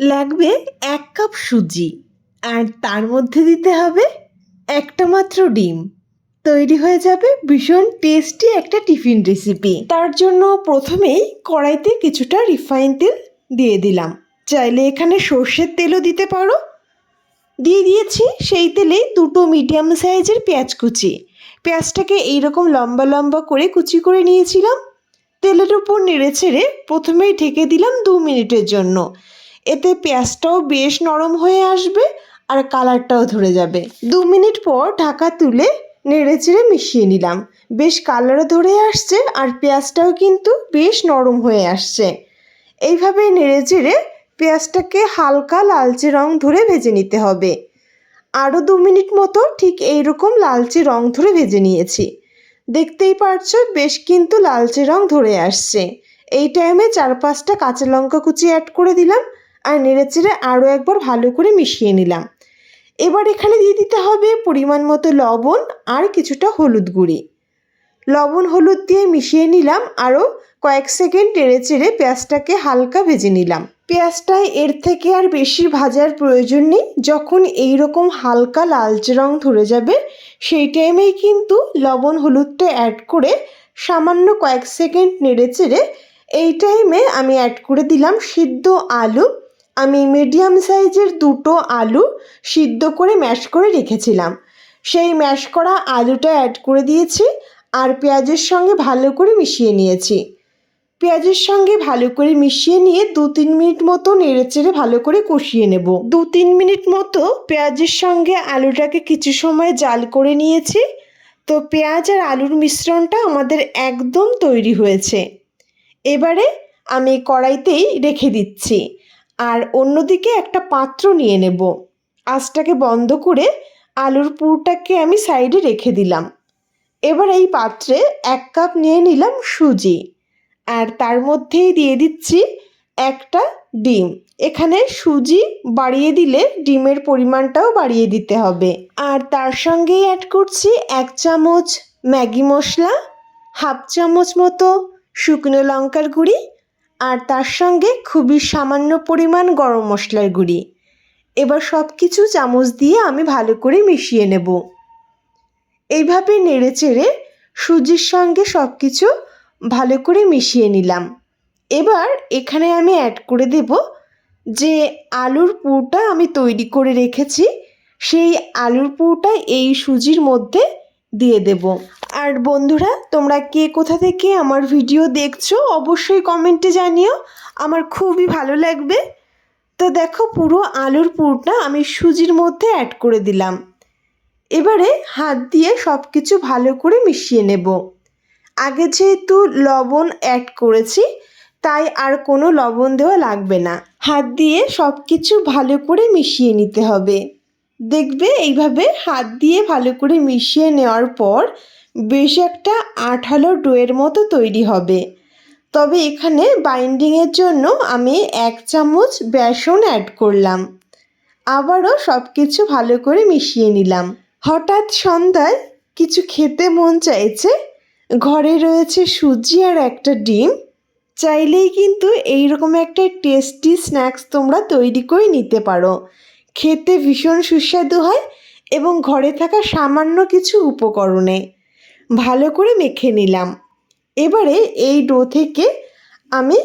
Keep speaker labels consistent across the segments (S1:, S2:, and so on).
S1: লাগবে এক কাপ সুজি আর তার মধ্যে দিতে হবে একটা মাত্র ডিম। তৈরি হয়ে যাবে ভীষণ টেস্টি একটা টিফিন রেসিপি তার জন্য প্রথমেই কড়াইতে কিছুটা রিফাইন তেল দিয়ে দিলাম। চাইলে এখানে সর্ষের তেলও দিতে পারো। দিয়ে দিয়েছি সেই তেলেই দুটো মিডিয়াম সাইজের পেঁয়াজ কুচি। পেঁয়াজটাকে এইরকম লম্বা লম্বা করে কুচি করে নিয়েছিলাম। তেলের উপর নেড়ে ছেড়ে প্রথমেই ঢেকে দিলাম দু মিনিটের জন্য। এতে পেঁয়াজটাও বেশ নরম হয়ে আসবে আর কালারটাও ধরে যাবে। দু মিনিট পর ঢাকা তুলে নেড়ে চেড়ে মিশিয়ে নিলাম। বেশ কালারও ধরে আসছে আর পেঁয়াজটাও কিন্তু বেশ নরম হয়ে আসছে। এইভাবে নেড়ে চেড়ে পেঁয়াজটাকে হালকা লালচে রং ধরে ভেজে নিতে হবে। আরও দু মিনিট মতো ঠিক এইরকম লালচে রং ধরে ভেজে নিয়েছি। দেখতেই পারছ, বেশ কিন্তু লালচে রং ধরে আসছে। এই টাইমে চার পাঁচটা কাঁচা লঙ্কা কুচি অ্যাড করে দিলাম। আর নেড়েচেড়ে আরও একবার ভালো করে মিশিয়ে নিলাম। এবার এখানে দিয়ে দিতে হবে পরিমাণ মতো লবণ আর কিছুটা হলুদ গুঁড়ি। লবণ হলুদ দিয়ে মিশিয়ে নিলাম আরও কয়েক সেকেন্ড নেড়ে চেড়ে পেঁয়াজটাকে হালকা ভেজে নিলাম। পেঁয়াজটায় এর থেকে আর বেশি ভাজার প্রয়োজন নেই, যখন এই রকম হালকা লালচে রং ধরে যাবে, সেই টাইমেই কিন্তু লবণ হলুদটা অ্যাড করে সামান্য কয়েক সেকেন্ড নেড়ে চেড়ে এই টাইমে আমি অ্যাড করে দিলাম সিদ্ধ আলু। আমি মিডিয়াম সাইজের দুটো আলু সিদ্ধ করে ম্যাশ করে রেখেছিলাম। সেই ম্যাশ করা আলুটা অ্যাড করে দিয়েছি আর পেঁয়াজের সঙ্গে ভালো করে মিশিয়ে নিয়েছি। পেঁয়াজের সঙ্গে ভালো করে মিশিয়ে নিয়ে দু তিন মিনিট মতো নেড়েচেড়ে ভালো করে কষিয়ে নেব। দু তিন মিনিট মতো পেঁয়াজের সঙ্গে আলুটাকে কিছু সময় জাল করে নিয়েছি। তো পেঁয়াজ আর আলুর মিশ্রণটা আমাদের একদম তৈরি হয়েছে। এবারে আমি কড়াইতেই রেখে দিচ্ছি। আর অন্যদিকে একটা পাত্র নিয়ে নেব। আঁচটাকে বন্ধ করে আলুর পুরটাকে আমি সাইডে রেখে দিলাম। এবার এই পাত্রে এক কাপ নিয়ে নিলাম সুজি। আর তার মধ্যেই দিয়ে দিচ্ছি একটা ডিম। এখানে সুজি বাড়িয়ে দিলে ডিমের পরিমাণটাও বাড়িয়ে দিতে হবে। আর তার সঙ্গেই অ্যাড করছি এক চামচ ম্যাগি মশলা, হাফ চামচ মতো শুকনো লঙ্কার গুঁড়ি আর তার সঙ্গে খুবই সামান্য পরিমাণ গরম মশলার গুঁড়ি। এবার সব কিছু চামচ দিয়ে আমি ভালো করে মিশিয়ে নেব। এইভাবে নেড়ে চেড়ে সুজির সঙ্গে সব কিছু ভালো করে মিশিয়ে নিলাম। এবার এখানে আমি অ্যাড করে দেব যে আলুর পুরটা আমি তৈরি করে রেখেছি, সেই আলুর পুরটা এই সুজির মধ্যে দিয়ে দেব। আর বন্ধুরা, তোমরা কে কোথা থেকে আমার ভিডিও দেখছ, অবশ্যই কমেন্টে জানিও। আমার খুবই ভালো লাগবে। তো দেখো, পুরো আলুর পুরটা আমি সুজির মধ্যে অ্যাড করে দিলাম। এবারে হাত দিয়ে সব কিছু ভালো করে মিশিয়ে নেব। আগে যেহেতু লবণ অ্যাড করেছি, তাই আর কোনো লবণ দেওয়া লাগবে না। হাত দিয়ে সব কিছু ভালো করে মিশিয়ে নিতে হবে। দেখবে, এইভাবে হাত দিয়ে ভালো করে মিশিয়ে নেওয়ার পর বেশ একটা আঠালো ডোয়ের মতো তৈরি হবে। তবে এখানে বাইন্ডিংয়ের জন্য আমি এক চামচ বেসন অ্যাড করলাম। আবারও সব কিছু ভালো করে মিশিয়ে নিলাম। হঠাৎ সন্ধ্যায় কিছু খেতে মন চাইছে, ঘরে রয়েছে সুজি আর একটা ডিম। চাইলেই কিন্তু এইরকম একটা টেস্টি স্ন্যাক্স তোমরা তৈরি করে নিতে পারো। খেতে ভীষণ সুস্বাদু হয় এবং ঘরে থাকা সামান্য কিছু উপকরণে। ভালো করে মেখে নিলাম। এবারে এই ডো থেকে আমি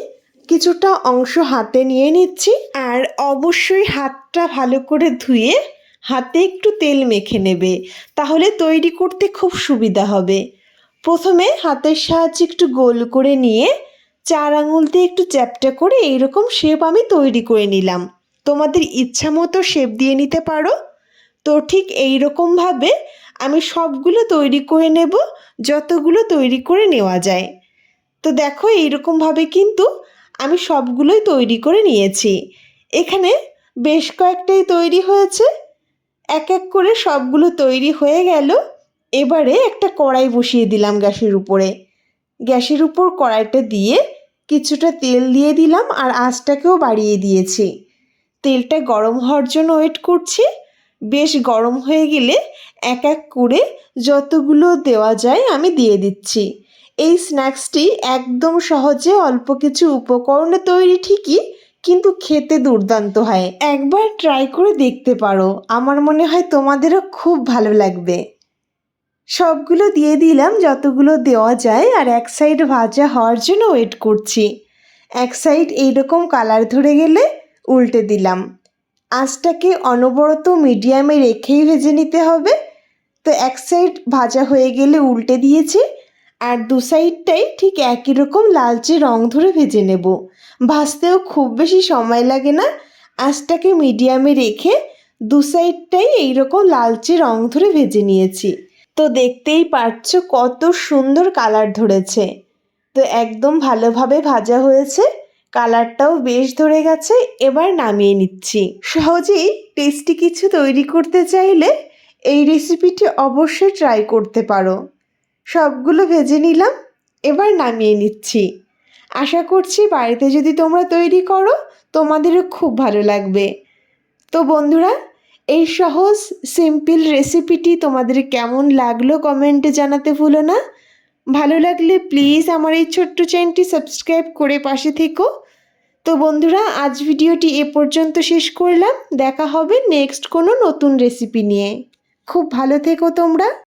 S1: কিছুটা অংশ হাতে নিয়ে নিচ্ছি আর অবশ্যই হাতটা ভালো করে ধুয়ে হাতে একটু তেল মেখে নেবে, তাহলে তৈরি করতে খুব সুবিধা হবে। প্রথমে হাতের সাহায্যে একটু গোল করে নিয়ে চার আঙুল দিয়ে একটু চ্যাপটা করে এইরকম শেপ আমি তৈরি করে নিলাম। তোমাদের ইচ্ছা মতো শেপ দিয়ে নিতে পারো। তো ঠিক এই রকমভাবে আমি সবগুলো তৈরি করে নেব, যতগুলো তৈরি করে নেওয়া যায়। তো দেখো এইরকমভাবে কিন্তু আমি সবগুলোই তৈরি করে নিয়েছি। এখানে বেশ কয়েকটাই তৈরি হয়েছে। এক এক করে সবগুলো তৈরি হয়ে গেল। এবারে একটা কড়াই বসিয়ে দিলাম গ্যাসের উপরে। গ্যাসের উপর কড়াইটা দিয়ে কিছুটা তেল দিয়ে দিলাম আর আঁচটাকেও বাড়িয়ে দিয়েছি। তেলটা গরম হওয়ার জন্য ওয়েট করছি। বেশ গরম হয়ে গেলে এক এক করে যতগুলো দেওয়া যায় আমি দিয়ে দিচ্ছি। এই স্ন্যাক্সটি একদম সহজে অল্প কিছু উপকরণে তৈরি ঠিকই, কিন্তু খেতে দুর্দান্ত হয়। একবার ট্রাই করে দেখতে পারো। আমার মনে হয় তোমাদেরও খুব ভালো লাগবে। সবগুলো দিয়ে দিলাম, যতগুলো দেওয়া যায়, আর এক সাইড ভাজা হওয়ার জন্য ওয়েট করছি। এক সাইড এইরকম কালার ধরে গেলে উল্টে দিলাম। আঁচটাকে অনবরত মিডিয়ামে রেখেই ভেজে নিতে হবে। তো এক সাইড ভাজা হয়ে গেলে উল্টে দিয়েছি আর দু সাইডটাই ঠিক একই রকম লালচে রং ধরে ভেজে নেব। ভাজতেও খুব বেশি সময় লাগে না। আঁচটাকে মিডিয়ামে রেখে দু সাইডটাই এইরকম লালচে রং ধরে ভেজে নিয়েছি। তো দেখতেই পারছ কত সুন্দর কালার ধরেছে। তো একদম ভালোভাবে ভাজা হয়েছে। কালারটাও বেশ ধরে গেছে, এবার নামিয়ে নিচ্ছি। সহজেই টেস্টি কিছু তৈরি করতে চাইলে এই রেসিপিটি অবশ্যই ট্রাই করতে পারো। সবগুলো ভেজে নিলাম, এবার নামিয়ে নিচ্ছি। আশা করছি বাড়িতে যদি তোমরা তৈরি করো, তোমাদেরও খুব ভালো লাগবে। তো বন্ধুরা, এই সহজ সিম্পল রেসিপিটি তোমাদের কেমন লাগল কমেন্টে জানাতে ভুলো না। ভালো লাগলে প্লিজ আমার এই ছোট্ট চ্যানেলটি সাবস্ক্রাইব করে পাশে থেকো। তো বন্ধুরা, আজ ভিডিওটি এ পর্যন্ত শেষ করলাম। দেখা হবে নেক্সট কোনো নতুন রেসিপি নিয়ে। খুব ভালো থেকো তোমরা।